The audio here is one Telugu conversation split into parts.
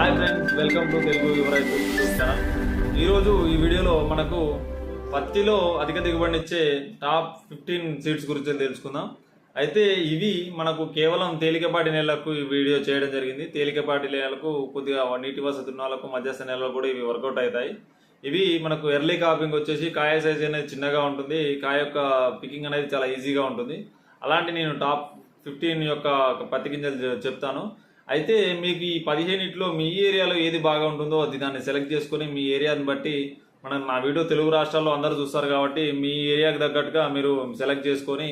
Hi friends welcome to Telugu Yuvaraithu YouTube channel ఈరోజు ఈ వీడియోలో మనకు పత్తిలో అధిక దిగుబడినిచ్చే టాప్ ఫిఫ్టీన్ సీడ్స్ గురించి తెలుసుకుందాం. అయితే ఇవి మనకు కేవలం తేలికపాటి నెలలకు ఈ వీడియో చేయడం జరిగింది. తేలికపాటి నెలలకు కొద్దిగా నీటి వసతి ఉన్న వాళ్ళకు మధ్యస్థ నెలలకు కూడా ఇవి వర్కౌట్ అవుతాయి. ఇవి మనకు ఎర్లీ కాపింగ్ వచ్చేసి కాయ సైజ్ అనేది చిన్నగా ఉంటుంది. కాయ యొక్క పికింగ్ అనేది చాలా ఈజీగా ఉంటుంది. అలాంటి నేను టాప్ ఫిఫ్టీన్ యొక్క పత్తి గింజలు చెప్తాను. అయితే మీకు ఈ పదిహేనిట్లో మీ ఏరియాలో ఏది బాగా ఉంటుందో అది దాన్ని సెలెక్ట్ చేసుకొని మీ ఏరియాని బట్టి మనం నా వీడియో తెలుగు రాష్ట్రాల్లో అందరూ చూస్తారు కాబట్టి మీ ఏరియాకి తగ్గట్టుగా మీరు సెలెక్ట్ చేసుకొని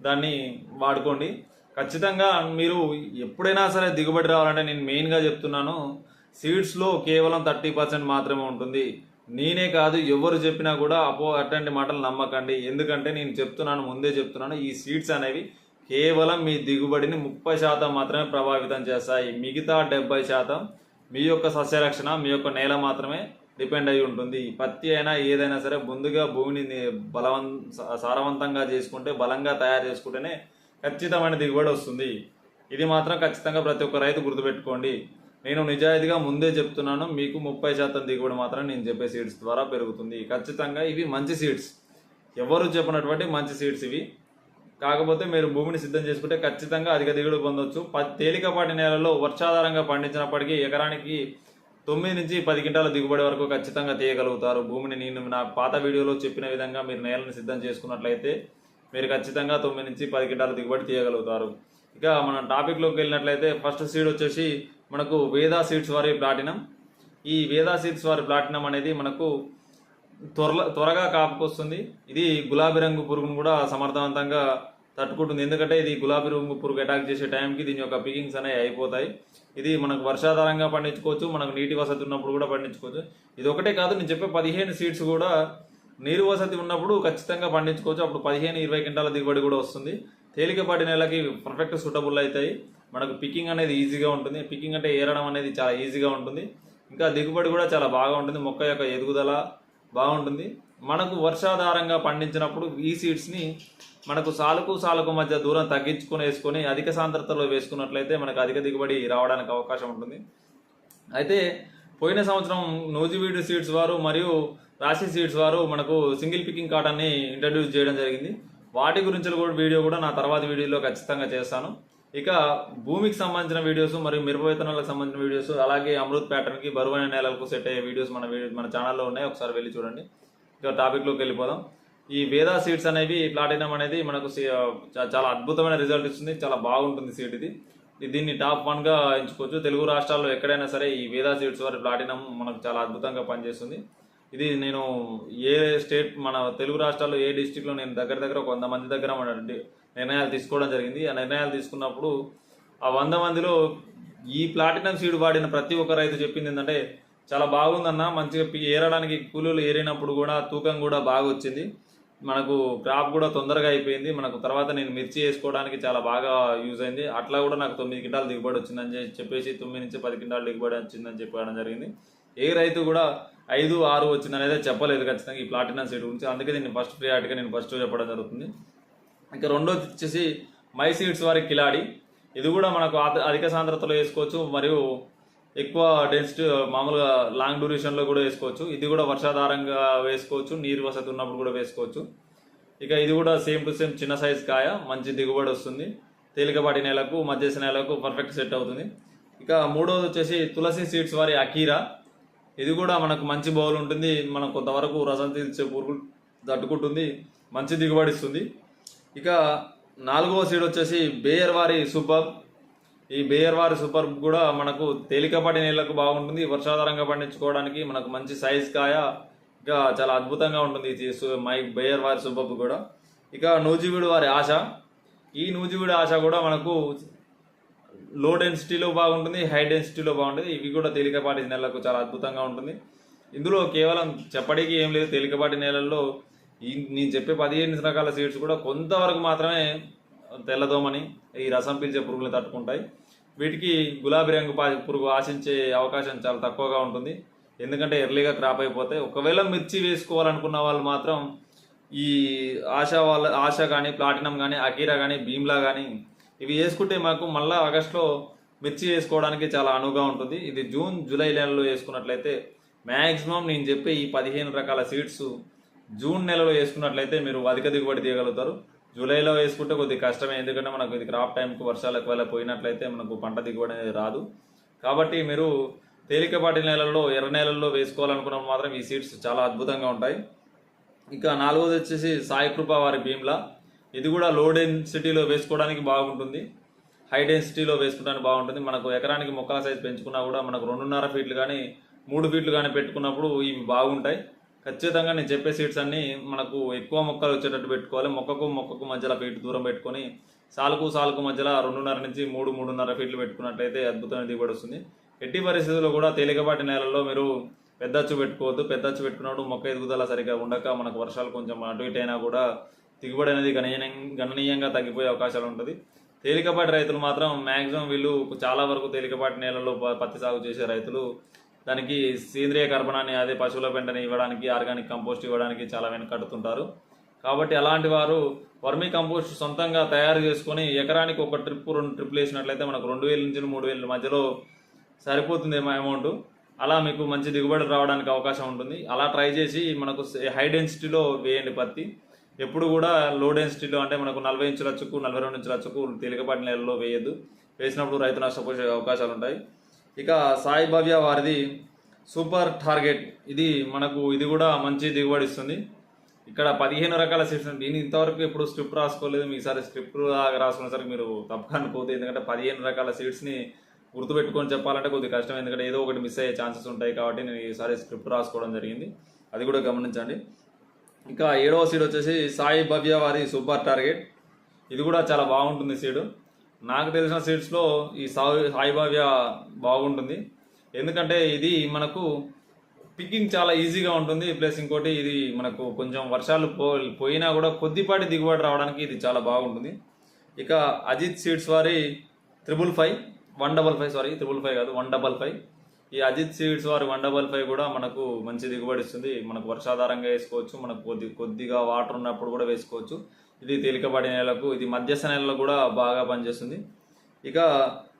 దాన్ని వాడుకోండి. ఖచ్చితంగా మీరు ఎప్పుడైనా సరే దిగుబడి రావాలంటే నేను మెయిన్గా చెప్తున్నాను సీడ్స్లో కేవలం థర్టీ పర్సెంట్ మాత్రమే ఉంటుంది. నేనే కాదు ఎవరు చెప్పినా కూడా అపో అట్లాంటి మాటలు నమ్మకండి. ఎందుకంటే నేను చెప్తున్నాను ముందే చెప్తున్నాను ఈ సీడ్స్ అనేవి కేవలం మీ దిగుబడిని ముప్పై శాతం మాత్రమే ప్రభావితం చేస్తాయి. మిగతా డెబ్బై శాతం మీ యొక్క సస్యరక్షణ మీ యొక్క నేల మాత్రమే డిపెండ్ అయి ఉంటుంది. పత్తి అయినా ఏదైనా సరే ముందుగా భూమిని బలవం సారవంతంగా చేసుకుంటే బలంగా తయారు చేసుకుంటేనే ఖచ్చితమైన దిగుబడి వస్తుంది. ఇది మాత్రం ఖచ్చితంగా ప్రతి ఒక్క రైతు గుర్తుపెట్టుకోండి. నేను నిజాయితీగా ముందే చెప్తున్నాను మీకు ముప్పై శాతం దిగుబడి మాత్రం నేను చెప్పే సీడ్స్ ద్వారా పెరుగుతుంది. ఖచ్చితంగా ఇవి మంచి సీడ్స్. ఎవరు చెప్పినటువంటి మంచి సీడ్స్ ఇవి? కాకపోతే మీరు భూమిని సిద్ధం చేసుకుంటే ఖచ్చితంగా అధిక దిగుబడి పొందొచ్చు. ప- తేలికపాటి నేలలో వర్షాధారంగా పండించినప్పటికీ ఎకరానికి తొమ్మిది నుంచి పది క్వింటాల దిగుబడి వరకు ఖచ్చితంగా తీయగలుగుతారు. భూమిని నేను నా పాత వీడియోలో చెప్పిన విధంగా మీరు నేలను సిద్ధం చేసుకున్నట్లయితే మీరు ఖచ్చితంగా తొమ్మిది నుంచి పది క్వింటాల దిగుబడి తీయగలుగుతారు. ఇక మనం టాపిక్లోకి వెళ్ళినట్లయితే ఫస్ట్ సీడ్ వచ్చేసి మనకు వేదా సీడ్స్ వారి ప్లాటినం. ఈ వేదా సీడ్స్ వారి ప్లాటినం అనేది మనకు త్వరలో త్వరగా కాపుకొస్తుంది ఇది గులాబీ రంగు పురుగును కూడా సమర్థవంతంగా తట్టుకుంటుంది. ఎందుకంటే ఇది గులాబీ రంగు పురుగు అటాక్ చేసే టైంకి దీని యొక్క పికింగ్స్ అనేవి అయిపోతాయి. ఇది మనకు వర్షాధారంగా పండించుకోవచ్చు మనకు నీటి వసతి ఉన్నప్పుడు కూడా పండించుకోవచ్చు. ఇది ఒకటే కాదు నేను చెప్పే పదిహేను సీడ్స్ కూడా నీరు వసతి ఉన్నప్పుడు ఖచ్చితంగా పండించుకోవచ్చు. అప్పుడు పదిహేను ఇరవై క్వింటాల దిగుబడి కూడా వస్తుంది. తేలికపాటి నెలకి పర్ఫెక్ట్ సూటబుల్ అవుతాయి. మనకు పికింగ్ అనేది ఈజీగా ఉంటుంది. పికింగ్ అంటే ఏరడం అనేది చాలా ఈజీగా ఉంటుంది. ఇంకా దిగుబడి కూడా చాలా బాగా ఉంటుంది. మొక్క యొక్క ఎదుగుదల బాగుంటుంది. మనకు వర్షాధారంగా పండించినప్పుడు ఈ సీడ్స్ని మనకు సాలుకు సాలుకు మధ్య దూరం తగ్గించుకొని వేసుకొని అధిక సాంద్రతలో వేసుకున్నట్లయితే మనకు అధిక దిగుబడి రావడానికి అవకాశం ఉంటుంది. అయితే పోయిన సంవత్సరం నూజివీడు సీడ్స్ వారు మరియు రాశి సీడ్స్ వారు మనకు సింగిల్ పికింగ్ కాటన్ని ఇంట్రడ్యూస్ చేయడం జరిగింది. వాటి గురించి కూడా వీడియో కూడా నా తర్వాత వీడియోలో ఖచ్చితంగా చేస్తాను. ఇక భూమికి సంబంధించిన వీడియోస్ మరియు మిరప విత్తనాలకు సంబంధించిన వీడియోస్ అలాగే అమృత్ ప్యాటర్న్కి బరువైన నేలలకు సెట్ అయ్యే వీడియోస్ మన వీడియో మన ఛానల్లో ఉన్నాయి. ఒకసారి వెళ్ళి చూడండి. ఇక టాపిక్లోకి వెళ్ళిపోదాం. ఈ వేదా సీడ్స్ అనేవి ప్లాటినం అనేది మనకు చా- చాలా అద్భుతమైన రిజల్ట్ ఇస్తుంది. చాలా బాగుంటుంది సీడ్ ఇది. దీన్ని టాప్ వన్గా ఎంచుకోవచ్చు. తెలుగు రాష్ట్రాల్లో ఎక్కడైనా సరే ఈ వేదా సీడ్స్ వారి ప్లాటినం మనకు చాలా అద్భుతంగా పనిచేస్తుంది. ఇది నేను ఏ స్టేట్ మన తెలుగు రాష్ట్రాల్లో ఏ డిస్టిక్లో నేను దగ్గర దగ్గర ఒక వంద మంది దగ్గర నిర్ణయాలు తీసుకోవడం జరిగింది. ఆ నిర్ణయాలు తీసుకున్నప్పుడు ఆ వంద మందిలో ఈ ప్లాటినం సీడ్ వాడిన ప్రతి ఒక్క రైతు చెప్పింది ఏంటంటే చాలా బాగుందన్న మంచిగా ఏరడానికి కూలీలు ఏరినప్పుడు కూడా తూకం కూడా బాగా వచ్చింది. మనకు క్రాప్ కూడా తొందరగా అయిపోయింది. మనకు తర్వాత నేను మిర్చి వేసుకోవడానికి చాలా బాగా యూజ్ అయింది. అట్లా కూడా నాకు తొమ్మిది క్వింటాలు దిగుబడి వచ్చిందని చెప్పి- చెప్పేసి తొమ్మిది నుంచి పది క్వింటాలు దిగుబడి వచ్చిందని చెప్పడం జరిగింది. ఏ రైతు కూడా ఐదు ఆరు వచ్చిందని అయితే చెప్పలేదు ఖచ్చితంగా ఈ ప్లాటినం సీడ్ గురించి. అందుకే దీన్ని ఫస్ట్ ప్రియారిటీగా నేను ఫస్ట్ చెప్పడం జరుగుతుంది. ఇంకా రెండోది వచ్చేసి మై సీడ్స్ వారి కిలాడి. ఇది కూడా మనకు అధిక సాంద్రతలో వేసుకోవచ్చు మరియు ఎక్కువ డెన్సిటీ మామూలుగా లాంగ్ డ్యూరేషన్లో కూడా వేసుకోవచ్చు. ఇది కూడా వర్షాధారంగా వేసుకోవచ్చు నీరు వసతి ఉన్నప్పుడు కూడా వేసుకోవచ్చు. ఇక ఇది కూడా సేమ్ టు సేమ్ చిన్న సైజ్ కాయ మంచి దిగుబడి వస్తుంది. తేలికపాటి నేలకు మధ్యస్థ నేలకు పర్ఫెక్ట్ సెట్ అవుతుంది. ఇక మూడోది వచ్చేసి తులసి సీడ్స్ వారి అకీరా ఇది కూడా మనకు మంచి బౌల్ ఉంటుంది. మనం కొంతవరకు రసం తీర్చే పురుగు తట్టుకుంటుంది. మంచి దిగుబడి ఇస్తుంది. ఇక నాలుగవ సీడ్ వచ్చేసి బేయర్ వారి సూపర్. ఈ బేయర్ వారి సూపర్ కూడా మనకు తేలికపాటి నీళ్ళకు బాగుంటుంది. వర్షాధారంగా పండించుకోవడానికి మనకు మంచి సైజ్ కాయ. ఇక చాలా అద్భుతంగా ఉంటుంది ఇది మై బేయర్ వారి సూపర్ కూడా. ఇక నూజివీడు వారి ఆశ. ఈ నూజివీడు ఆశ కూడా మనకు లో డెన్సిటీలో బాగుంటుంది హై డెన్సిటీలో బాగుంటుంది. ఇవి కూడా తేలికపాటి నేలకు చాలా అద్భుతంగా ఉంటుంది. ఇందులో కేవలం చెప్పడానికి ఏం లేదు తేలికపాటి నేలల్లో ఈ నేను చెప్పే పదిహేను రకాల సీడ్స్ కూడా కొంతవరకు మాత్రమే తెల్లదోమని ఈ రసం పీల్చే పురుగులు తట్టుకుంటాయి. వీటికి గులాబీ రంగు పురుగు ఆశించే అవకాశం చాలా తక్కువగా ఉంటుంది. ఎందుకంటే ఎర్లీగా క్రాప్ అయిపోతాయి ఒకవేళ మిర్చి వేసుకోవాలనుకున్న వాళ్ళు మాత్రం ఈ ఆశ వాళ్ళ ఆశ కానీ ప్లాటినం కానీ అకీరా కానీ భీమ్లా కానీ ఇవి వేసుకుంటే మాకు మళ్ళీ ఆగస్టులో మిర్చి వేసుకోవడానికి చాలా అనువుగా ఉంటుంది. ఇది జూన్ జూలై నెలలో వేసుకున్నట్లయితే మ్యాక్సిమం నేను చెప్పే ఈ పదిహేను రకాల సీడ్స్ జూన్ నెలలో వేసుకున్నట్లయితే మీరు అధిక దిగుబడి తీయగలుగుతారు. జూలైలో వేసుకుంటే కొద్దిగా కష్టమే ఎందుకంటే మనకు ఇది క్రాప్ టైంకి వర్షాలు ఒకవేళ పోయినట్లయితే మనకు పంట దిగుబడి అనేది రాదు. కాబట్టి మీరు తేలికపాటి నెలల్లో ఎర్ర నెలల్లో వేసుకోవాలనుకున్నప్పుడు మాత్రం ఈ సీడ్స్ చాలా అద్భుతంగా ఉంటాయి. ఇక నాలుగోది వచ్చేసి సాయి కృప వారి భీమ్లా. ఇది కూడా లో డెన్సిటీలో వేసుకోవడానికి బాగుంటుంది. హై డెన్సిటీలో వేసుకోవడానికి బాగుంటుంది. మనకు ఎకరానికి మొక్కల సైజ్ పెంచుకున్నా కూడా మనకు రెండున్నర ఫీట్లు కానీ మూడు ఫీట్లు కానీ పెట్టుకున్నప్పుడు ఇవి బాగుంటాయి. ఖచ్చితంగా నేను చెప్పే సీడ్స్ అన్నీ మనకు ఎక్కువ మొక్కలు వచ్చేటట్టు పెట్టుకోవాలి. మొక్కకు మొక్కకు మధ్యలో ఫీట్ దూరం పెట్టుకొని సాలుకు సాలుకు మధ్యలో రెండున్నర నుంచి మూడు మూడున్నర ఫీట్లు పెట్టుకున్నట్లయితే అద్భుతమైన దిగుబడి వస్తుంది. ఎట్టి పరిస్థితుల్లో కూడా తేలికపాటి నేలల్లో మీరు పెద్దచ్చు పెట్టుకోవద్దు. పెద్దచ్చు పెట్టుకున్నప్పుడు మొక్క ఎదుగుదల సరిగా ఉండక మనకు వర్షాలు కొంచెం అటు ఇటు అయినా కూడా దిగుబడి అనేది గణనీయం గణనీయంగా తగ్గిపోయే అవకాశాలు ఉంటుంది. తేలికపాటి రైతులు మాత్రం మ్యాక్సిమం వీళ్ళు చాలా వరకు తేలికపాటి నేలల్లో పత్తి సాగు చేసే రైతులు. దానికి సేంద్రియ కర్బనాన్ని అదే పశువుల పెంటని ఇవ్వడానికి ఆర్గానిక్ కంపోస్ట్ ఇవ్వడానికి చాలా వెనకడుతుంటారు. కాబట్టి అలాంటి వారు వర్మీ కంపోస్ట్ సొంతంగా తయారు చేసుకొని ఎకరానికి ఒక ట్రిప్ రెండు ట్రిప్లు వేసినట్లయితే మనకు రెండు వేల నుంచి మూడు వేల మధ్యలో సరిపోతుంది అమౌంట్. అలా మీకు మంచి దిగుబడి రావడానికి అవకాశం ఉంటుంది. అలా ట్రై చేసి మనకు హై డెన్సిటీలో వేయండి పత్తి. ఎప్పుడు కూడా లో డెన్సిటీలో అంటే మనకు నలభై ఇంచుల అచ్చుకు నలభై రెండు ఇంచుల అచ్చుకు తేలికపాటి నెలలో వేయద్దు. వేసినప్పుడు రైతు నష్టపోయే అవకాశాలు ఉంటాయి. ఇక సాయి భవ్య వారిది సూపర్ టార్గెట్ ఇది మనకు ఇది కూడా మంచి దిగుబడి ఇస్తుంది. ఇక్కడ పదిహేను రకాల సీట్స్ ఉన్నాయి. దీని ఇంతవరకు ఎప్పుడు స్క్రిప్ట్ రాసుకోలేదు. మీసారి స్క్రిప్ట్ రాసుకునేసరికి మీరు తప్పక అనుకోవద్దు ఎందుకంటే పదిహేను రకాల సీట్స్ని గుర్తుపెట్టుకొని చెప్పాలంటే కొద్దిగా కష్టం. ఎందుకంటే ఏదో ఒకటి మిస్ అయ్యే ఛాన్సెస్ ఉంటాయి కాబట్టి నేను ఈసారి స్క్రిప్ట్ రాసుకోవడం జరిగింది. అది కూడా గమనించండి. ఇంకా ఏడవ సీడ్ వచ్చేసి సాయి భవ్య వారి సూపర్ టార్గెట్. ఇది కూడా చాలా బాగుంటుంది సీడు నాకు తెలిసిన సీడ్స్లో ఈ సాయి సాయి భవ్య బాగుంటుంది. ఎందుకంటే ఇది మనకు పికింగ్ చాలా ఈజీగా ఉంటుంది. ప్లస్ ఇంకోటి ఇది మనకు కొంచెం వర్షాలు పో పోయినా కూడా కొద్దిపాటి దిగుబడి రావడానికి ఇది చాలా బాగుంటుంది. ఇక అజిత్ సీడ్స్ వారి triple five one double five sorry triple five కాదు వన్ డబల్ ఫైవ్ ఈ అజిత్ సీడ్స్ వారి వన్ డబల్ ఫైవ్ కూడా మనకు మంచి దిగుబడి ఇస్తుంది. మనకు వర్షాధారంగా వేసుకోవచ్చు. మనకు కొద్ది కొద్దిగా వాటర్ ఉన్నప్పుడు కూడా వేసుకోవచ్చు. ఇది తేలికబడి నేలకు ఇది మధ్యస్థ నెలలో కూడా బాగా పనిచేస్తుంది. ఇక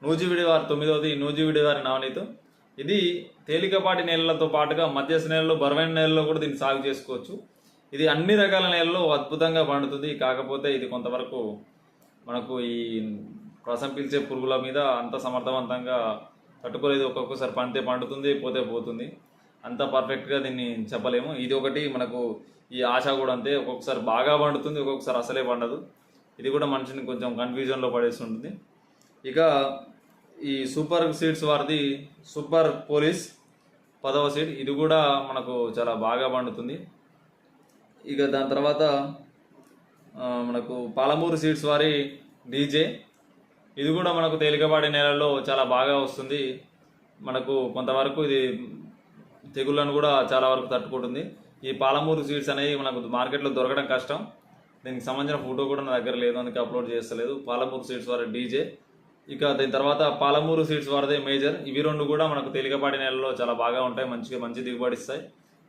నూజివిడి వారి తొమ్మిదవది నూజివిడి వారి నవనీతం. ఇది తేలికపాటి నేలలతో పాటుగా మధ్యస్థ నేలలో బరువైన నేలలో కూడా దీన్ని సాగు చేసుకోవచ్చు. ఇది అన్ని రకాల నేలల్లో అద్భుతంగా పండుతుంది. కాకపోతే ఇది కొంతవరకు మనకు ఈ రసం పీల్చే పురుగుల మీద అంత సమర్థవంతంగా తట్టుకోలేదు. ఒక్కొక్కసారి పండితే పండుతుంది పోతే పోతుంది. అంత పర్ఫెక్ట్గా దీన్ని చెప్పలేము. ఇది ఒకటి మనకు ఈ ఆశ కూడా అంతే. ఒక్కొక్కసారి బాగా పండుతుంది ఒక్కొక్కసారి అసలే పండదు. ఇది కూడా మనిషిని కొంచెం కన్ఫ్యూజన్లో పడేస్తుంటుంది. ఇక ఈ సూపర్ సీడ్స్ వారిది సూపర్ పోలీస్ పదవ సీడ్ ఇది కూడా మనకు చాలా బాగా పండుతుంది. ఇక దాని తర్వాత మనకు పాలమూరు సీడ్స్ వారి డీజే. ఇది కూడా మనకు తేలికపాటి నేలల్లో చాలా బాగా వస్తుంది. మనకు కొంతవరకు ఇది తెగుళ్ళను కూడా చాలా వరకు తట్టుకుంటుంది. ఈ పాలమూరు సీడ్స్ అనేవి మనకు మార్కెట్లో దొరకడం కష్టం. దీనికి సంబంధించిన ఫోటో కూడా నా దగ్గర లేదు అందుకే అప్లోడ్ చేస్తలేదు. పాలమూరు సీడ్స్ వారి డీజే. ఇక దాని తర్వాత పాలమూరు సీడ్స్ వారిదే మేజర్. ఇవి రెండు కూడా మనకు తేలికపాటి నేలలో చాలా బాగా ఉంటాయి మంచిగా మంచి దిగుబడి ఇస్తాయి.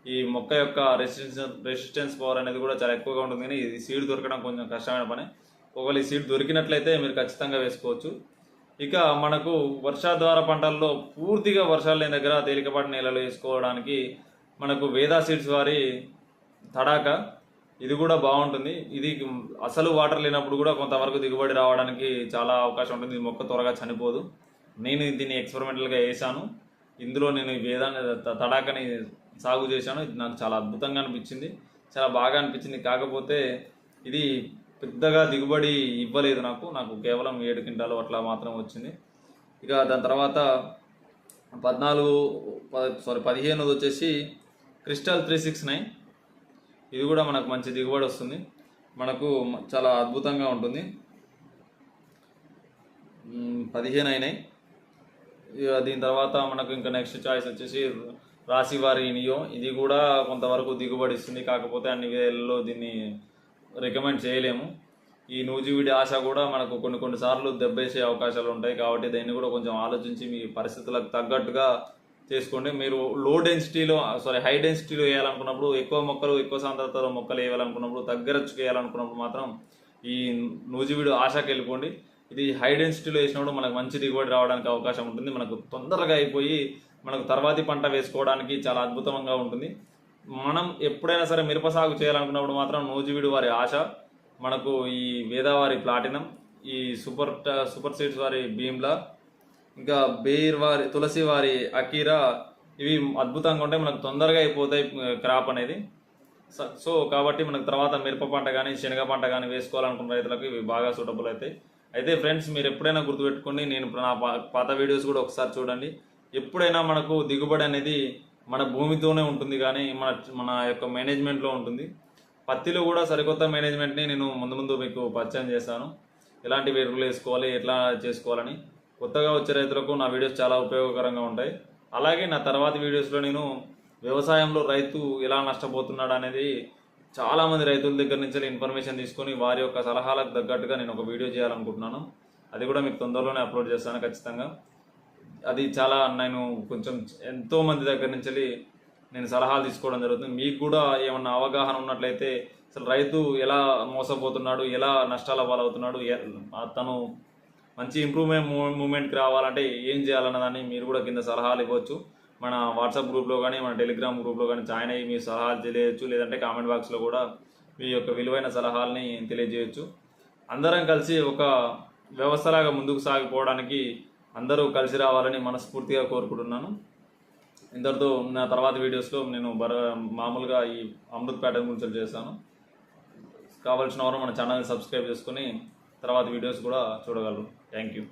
ఈ మొక్క యొక్క రెసిస్టెన్స్ రెసిస్టెన్స్ పవర్ అనేది కూడా చాలా ఎక్కువగా ఉంటుంది. కానీ ఇది సీడ్ దొరకడం కొంచెం కష్టమైన పని. ఒకవేళ ఈ సీడ్ దొరికినట్లయితే మీరు ఖచ్చితంగా వేసుకోవచ్చు. ఇక మనకు వర్షాధార పంటల్లో పూర్తిగా వర్షాలు లేని దగ్గర తేలికపాటి నేలలో వేసుకోవడానికి మనకు వేదా సీడ్స్ వారి తడాక ఇది కూడా బాగుంటుంది. ఇది అసలు వాటర్ లేనప్పుడు కూడా కొంతవరకు దిగుబడి రావడానికి చాలా అవకాశం ఉంటుంది. ఇది మొక్క త్వరగా చనిపోదు. నేను దీన్ని ఎక్స్పెరిమెంటల్గా వేసాను ఇందులో నేను ఈ వేదాన్ని త- తడాకని సాగు చేశాను. ఇది నాకు చాలా అద్భుతంగా అనిపించింది. చాలా బాగా అనిపించింది. కాకపోతే ఇది పెద్దగా దిగుబడి ఇవ్వలేదు నాకు. నాకు కేవలం ఏడు క్వింటాలు అట్లా మాత్రం వచ్చింది. ఇక దాని తర్వాత పద్నాలుగు సారీ పదిహేనుది వచ్చేసి క్రిస్టల్ త్రీ సిక్స్ నైన్. ఇది కూడా మనకు మంచి దిగుబడి వస్తుంది. మనకు చాలా అద్భుతంగా ఉంటుంది. పదిహేను అయినాయి ఇక దీని తర్వాత మనకు ఇంకా నెక్స్ట్ చాయిస్ వచ్చేసి రాశివారి నియో ఇది కూడా కొంతవరకు దిగుబడి ఇస్తుంది. కాకపోతే అన్ని వేలలో దీన్ని రికమెండ్ చేయలేము. ఈ నూజివీడి ఆశ కూడా మనకు కొన్ని కొన్ని సార్లు దెబ్బేసే అవకాశాలు ఉంటాయి. కాబట్టి దీన్ని కూడా కొంచెం ఆలోచించి మీ పరిస్థితులకు తగ్గట్టుగా చేసుకోండి. మీరు లో డెన్సిటీలో సారీ హై డెన్సిటీలో వేయాలనుకున్నప్పుడు ఎక్కువ మొక్కలు ఎక్కువ సాంద్రతలో మొక్కలు వేయాలనుకున్నప్పుడు దగ్గర వేయాలనుకున్నప్పుడు మాత్రం ఈ నూజివీడు ఆశకి వెళ్ళిపోండి. ఇది హై డెన్సిటీలో వేసినప్పుడు మనకు మంచి దిగుబడి రావడానికి అవకాశం ఉంటుంది. మనకు తొందరగా అయిపోయి మనకు తర్వాతి పంట వేసుకోవడానికి చాలా అద్భుతంగా ఉంటుంది. మనం ఎప్పుడైనా సరే మిరప సాగు చేయాలనుకున్నప్పుడు మాత్రం నూజివీడు వారి ఆశ మనకు ఈ వేదావారి ప్లాటినం ఈ సూపర్ ట- సూపర్ సీడ్స్ వారి భీమ్లా ఇంకా బేర్ వారి తులసి వారి అకీరా ఇవి అద్భుతంగా ఉంటాయి. మనకు తొందరగా అయిపోతాయి క్రాప్ అనేది. సో కాబట్టి మనకు తర్వాత మిరప పంట కానీ శనగ పంట కానీ వేసుకోవాలనుకున్న రైతులకు ఇవి బాగా సూటబుల్ అవుతాయి. అయితే ఫ్రెండ్స్ మీరు ఎప్పుడైనా గుర్తుపెట్టుకోండి నేను ఇప్పుడు నా పాత వీడియోస్ కూడా ఒకసారి చూడండి. ఎప్పుడైనా మనకు దిగుబడి అనేది మన భూమితోనే ఉంటుంది కానీ మన మన యొక్క మేనేజ్మెంట్లో ఉంటుంది. పత్తిలో కూడా సరికొత్త మేనేజ్మెంట్ని నేను ముందు ముందు మీకు పరిచయం చేస్తాను ఎలాంటి ఎరువులు వేసుకోవాలి ఎట్లా చేసుకోవాలని. కొత్తగా వచ్చే రైతులకు నా వీడియోస్ చాలా ఉపయోగకరంగా ఉంటాయి. అలాగే నా తర్వాత వీడియోస్లో నేను వ్యవసాయంలో రైతు ఎలా నష్టపోతున్నాడు అనేది చాలామంది రైతుల దగ్గర నుంచి ఇన్ఫర్మేషన్ తీసుకొని వారి యొక్క సలహాలకు తగ్గట్టుగా నేను ఒక వీడియో చేయాలనుకుంటున్నాను. అది కూడా మీకు తొందరలోనే అప్లోడ్ చేస్తాను ఖచ్చితంగా. అది చాలా నేను కొంచెం ఎంతో మంది దగ్గర నుంచి వెళ్ళి నేను సలహాలు తీసుకోవడం జరుగుతుంది. మీకు కూడా ఏమన్నా అవగాహన ఉన్నట్లయితే అసలు రైతు ఎలా మోసపోతున్నాడు ఎలా నష్టాల పాలవుతున్నాడు తను మంచి ఇంప్రూవ్మెంట్ మూమెంట్కి రావాలంటే ఏం చేయాలన్న దాన్ని మీరు కూడా కింద సలహాలు ఇవ్వచ్చు. మన వాట్సాప్ గ్రూప్లో కానీ మన టెలిగ్రామ్ గ్రూప్లో కానీ జాయిన్ అయ్యి మీ సలహాలు తెలియచ్చు లేదంటే కామెంట్ బాక్స్లో కూడా మీ యొక్క విలువైన సలహాలని తెలియజేయచ్చు. అందరం కలిసి ఒక వ్యవస్థలాగా ముందుకు సాగిపోవడానికి అందరూ కలిసి రావాలని మనస్ఫూర్తిగా కోరుకుంటున్నాను. ఇంతటితో నా తర్వాత వీడియోస్లో నేను బర మామూలుగా ఈ అమృత్ ప్యాటర్న్ గురించి చేస్తాను కావాల్సిన వారు మన ఛానల్ని సబ్స్క్రైబ్ చేసుకుని తర్వాత వీడియోస్ కూడా చూడగలరు. Thank you.